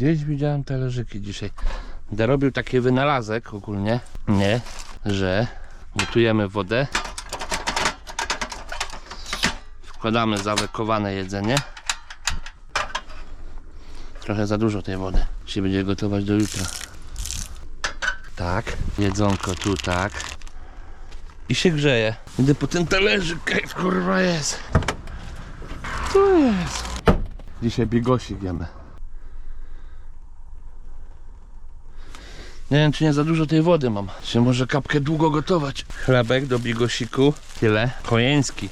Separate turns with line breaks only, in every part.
Gdzieś widziałem talerzyki dzisiaj. Będę robił taki wynalazek ogólnie, nie, że gotujemy wodę, wkładamy zawekowane jedzenie. Trochę za dużo tej wody. Się będzie gotować do jutra. Tak, jedzonko tu tak. I się grzeje. Idę po ten talerzyk, kurwa jest. Tu jest. Dzisiaj bigosik jemy. Nie wiem, czy nie za dużo tej wody mam. Się może kapkę długo gotować. Chlebek do bigosiku. Tyle. Kojeński.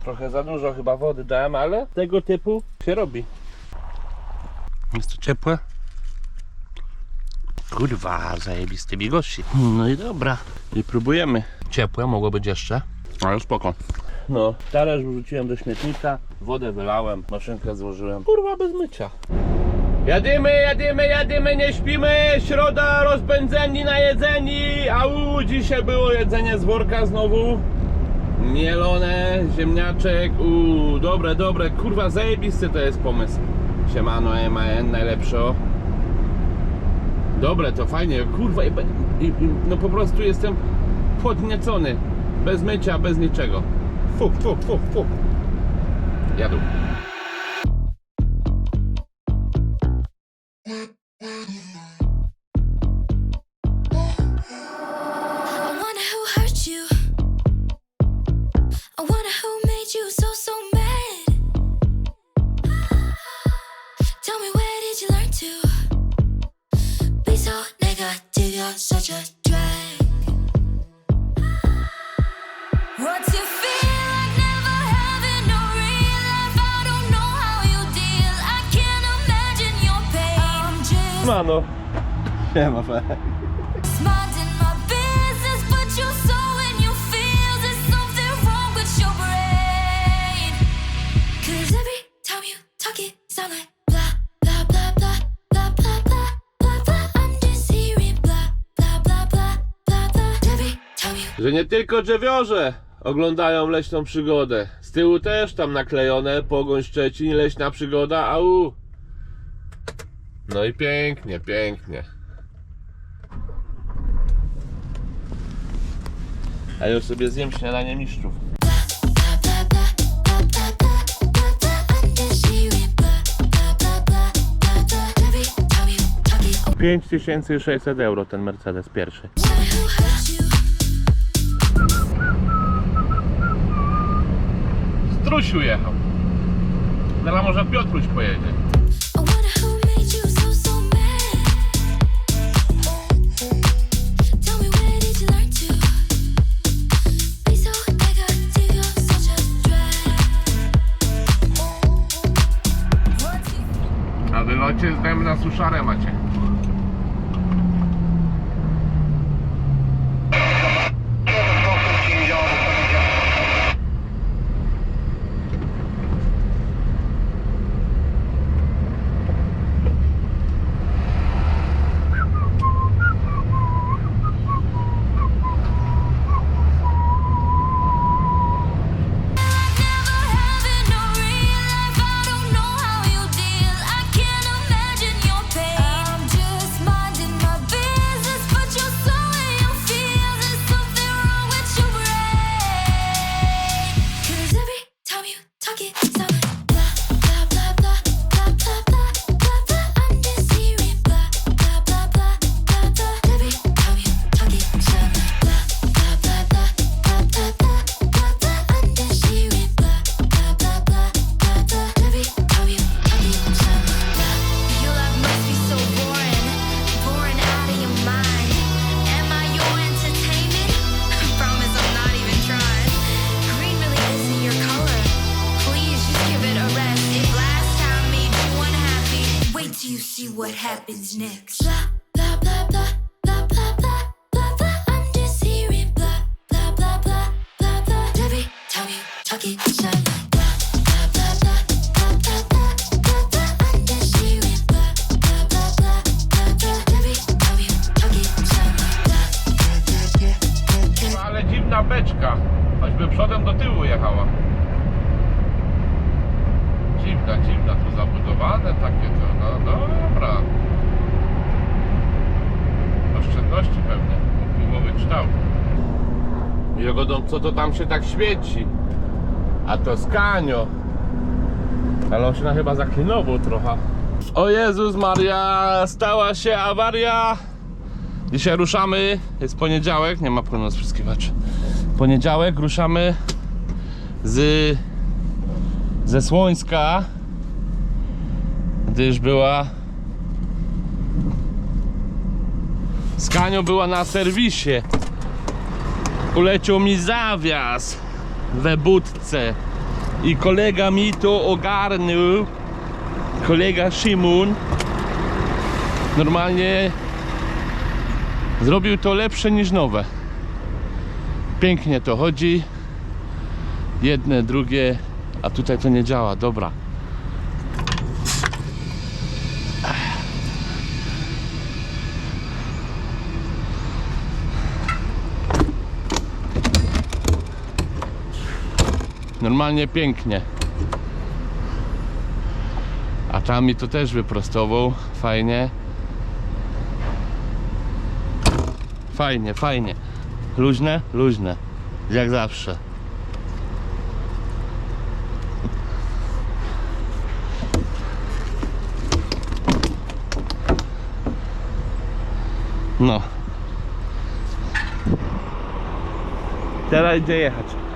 Trochę za dużo chyba wody dałem, ale tego typu się robi. Jest to ciepłe. Kurwa, zajebisty bigosik. No i dobra. I próbujemy. Ciepłe, mogło być jeszcze. Ale spoko. No, talerz wrzuciłem do śmietnika, wodę wylałem, maszynkę złożyłem. Kurwa, bez mycia. Jadymy, jadymy, jadymy, nie śpimy, środa, rozpędzeni, najedzeni, au, dzisiaj było jedzenie z worka znowu, mielone, ziemniaczek, uuu, dobre, dobre, kurwa, zajebisty to jest pomysł. Siemano, MAN, najlepszo. Dobre, to fajnie, kurwa, i, i, no po prostu jestem podniecony, bez mycia, bez niczego. Fu, fu, fu, fu. Jadł.
Every time you
Że nie tylko drzewiorze oglądają leśną przygodę. Z tyłu też tam naklejone Pogoń Szczecin, leśna przygoda, au. No i pięknie, pięknie. A już sobie zjem śniadanie mistrzów.
Pięć tysięcy
sześćset euro ten Mercedes pierwszy. Strusiu jechał. Teraz może Piotruś pojedzie. Na suszarę macie.
What happens next. Blah blah blah blah blah blah
Jogodą, co to tam się tak świeci? A to skanio. Ale on się na chyba zaklinował trochę. O Jezus Maria, stała się awaria. Dzisiaj ruszamy, jest poniedziałek, nie ma płynu spryskiwacz. Poniedziałek ruszamy z ze Słońska, gdyż była Skanio była na serwisie. Uleciał mi zawias we budce i kolega mi to ogarnął. Kolega Szymon normalnie zrobił to lepsze niż nowe. Pięknie to chodzi. Jedne, drugie, a tutaj to nie działa. Dobra. Normalnie pięknie. A tam mi to też wyprostował. Fajnie. Fajnie, fajnie. Luźne? Luźne. Jak zawsze. No. Teraz idzie jechać.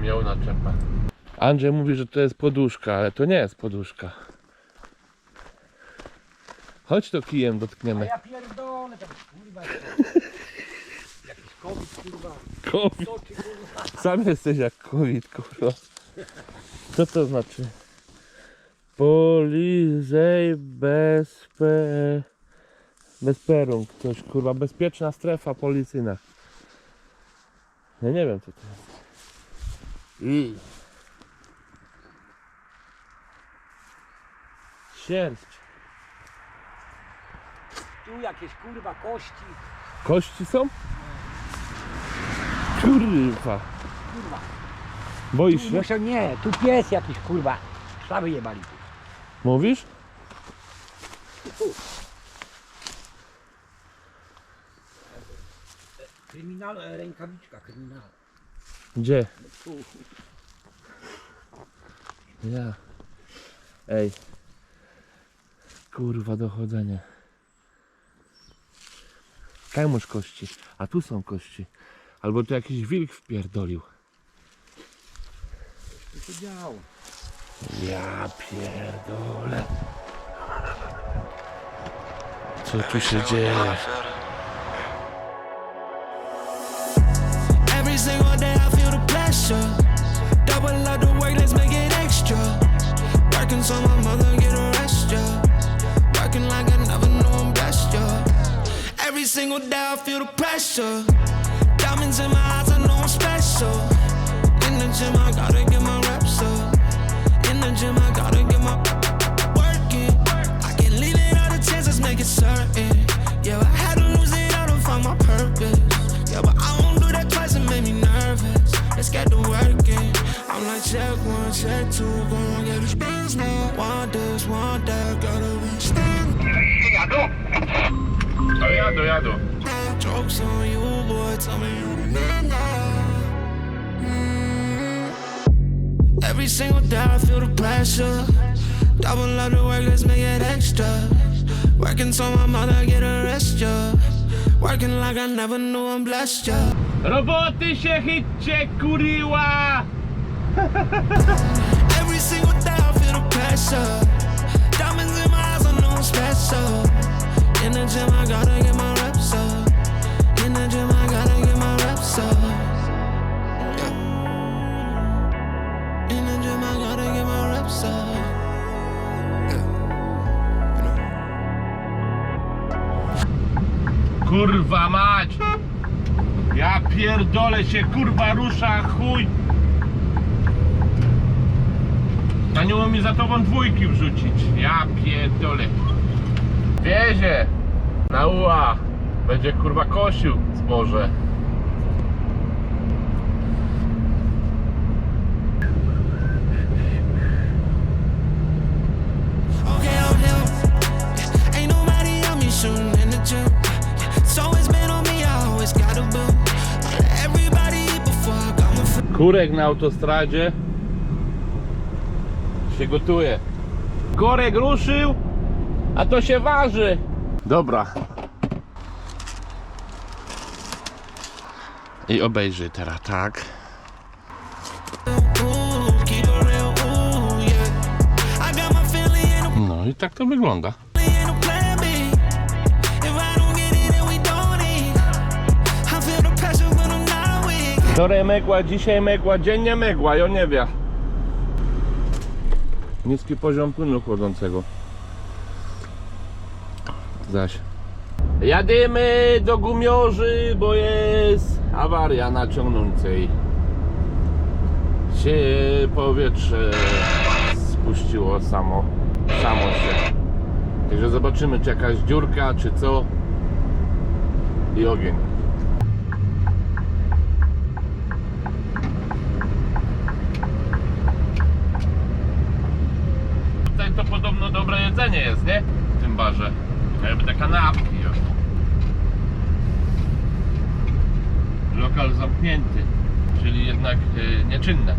Kurwa, ale miał naczepę. Andrzej mówi, że to jest poduszka, ale to nie jest poduszka. Chodź to kijem dotkniemy.
Ja pierdolę tam kurwa. Jakiś COVID kurwa.
COVID.
Co ty kurwa?
Sam jesteś jak COVID, kurwa. Co to znaczy? Polizej bezpe... Bezperung, coś kurwa, bezpieczna strefa policyjna. Ja nie wiem co to jest. I... Sierść.
Tu jakieś kurwa kości.
Kości są? Kurwa.
Kurwa.
Boisz
Tu
się?
muszę, nie, tu pies jakiś kurwa. Szlaby jebali.
Mówisz?
Kryminal, e, rękawiczka, kryminal.
Gdzie? Ja. Ej. Kurwa, dochodzenie. Kajmusz kości. A tu są kości. Albo tu jakiś wilk wpierdolił.
Co się działo?
Ja pierdolę. Co tu się dzieje?
Every single pressure. Double up the work, let's make it extra. Working so my mother get a rest, yeah. Working like I never knew I'm blessed, yeah. Every single day I feel the pressure. Diamonds in my eyes, I know I'm special. In the gym, I gotta get my reps up. In the gym, I gotta get my working. I can't leave it all the chances, make it certain. Check two, gonna get these bands now. One this, one that, gotta be. Jokes on you, boy, tell me you the man now. Mm. Every single day I feel the pressure. Double up the work, let's make it extra. Working so my mother get a rest, yeah. Working like I never knew I'm blessed, yeah.
Roboty się chyćcie, kuriła!
Every single day I feel the pressure. Diamonds in my eyes, I know I'm special. In the gym, I gotta get my reps up. In the gym, I gotta get my reps up. In the gym, I gotta get my reps.
Kurwa mać! Ja pierdolę się, kurwa rusza, chuj! A nie umiem mi za tobą dwójki wrzucić. Ja pierdolę. Wiezie! Na uła! Będzie kurwa kosił zboże. Kurek na autostradzie się gotuje. Korek ruszył, a to się waży. Dobra. I obejrzyj teraz, tak. No i tak to wygląda. Wczoraj megła, dzisiaj megła, dziennie megła, ja nie wiem. Niski poziom płynu chłodzącego. Zaś. Jadymy do gumiorzy, bo jest awaria na ciągnącej. Się powietrze spuściło samo, samo się. Także zobaczymy, czy jakaś dziurka, czy co. I ogień. Tutaj to podobno dobre jedzenie jest, nie? W tym barze. Jakby te kanapki. o. Lokal zamknięty, czyli jednak y, nieczynne.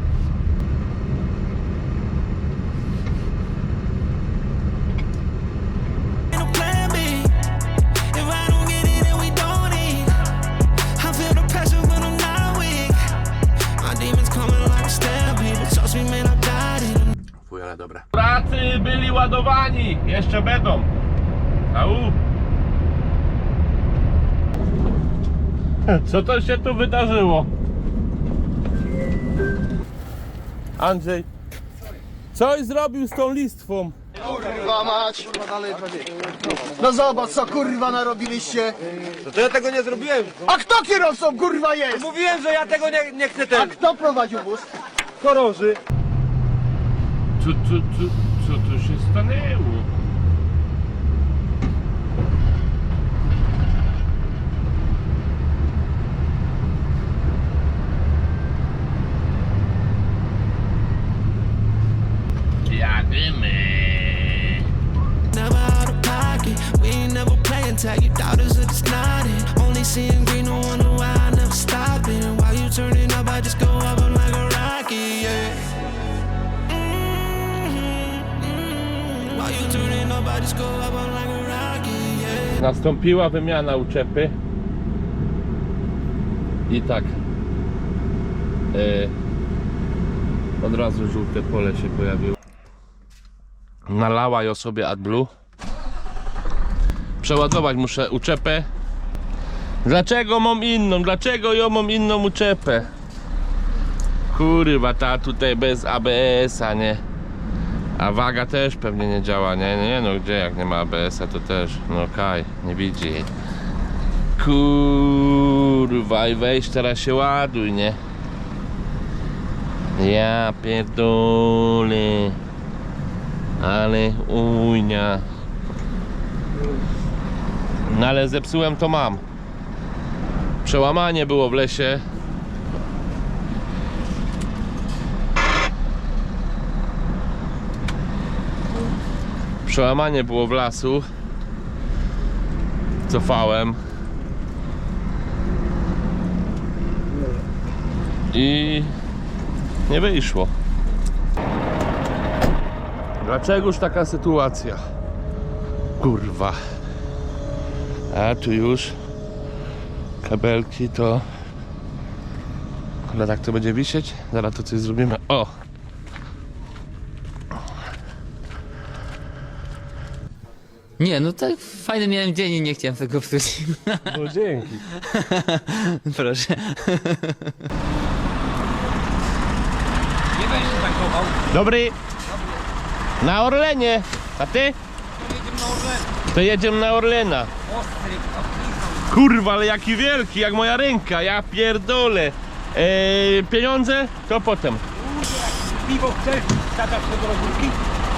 Ale dobre. Pracy byli ładowani, jeszcze będą. Au. Co to się tu wydarzyło? Andrzej, coś zrobił z tą listwą.
Kurwa mać! No zobacz co kurwa narobiliście!
No to ja tego nie zrobiłem.
A kto kierowcą kurwa jest?
Mówiłem, że ja tego nie, nie chcę
A
ten.
kto prowadził wóz?
Chorąży.
Co, co, co, co tu się stanęło?
Tag. Nodding. Only seeing green, no wonder why I never stopping. while you turning up, I just go
Nastąpiła wymiana uczepy. I tak. e, od razu żółte pole się pojawiło. Nalała ją sobie AdBlue. Przeładować muszę uczepę. Dlaczego mam inną? Dlaczego ją mam inną uczepę? Kurwa, ta tutaj bez ABS-a, nie? A waga też pewnie nie działa, nie? Nie no, gdzie jak nie ma ABS-a to też, no kaj, nie widzi. Kurwa i weź teraz się ładuj, nie? Ja pierdolę. Ale ujnia. No ale zepsułem to mam. Przełamanie było w lesie. Przełamanie było w lasu. Cofałem. I nie wyszło. Dlaczegoż taka sytuacja? Kurwa. A tu już kabelki to. Ale tak to będzie wisieć? Zaraz to coś zrobimy. O!
Nie, no tak fajny miałem dzień i nie chciałem tego psuć.
No dzięki.
Proszę.
Nie będziesz tankował.
Dobry. Na Orlenie. A ty?
Jedziemy na Orlen.
To jedziemy na Orlena.
Ostry,
Kurwa, ale jaki wielki, jak moja ręka, ja pierdolę. Eee, pieniądze? To potem.
Piwo chcesz? Tata?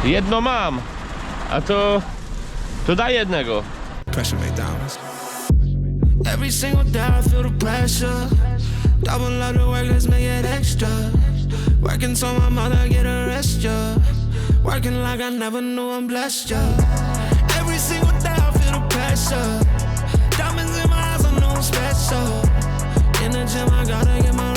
Jedno mam, a to... To daj jednego.
Pressure McDonald's. Every single day I feel the pressure. Double up the work, let's make it extra. Working so my mother get a rest, yeah. Working like I never knew I'm blessed, yeah. Every single day I feel the pressure. Diamonds in my eyes, I know I'm special. In the gym, I gotta get my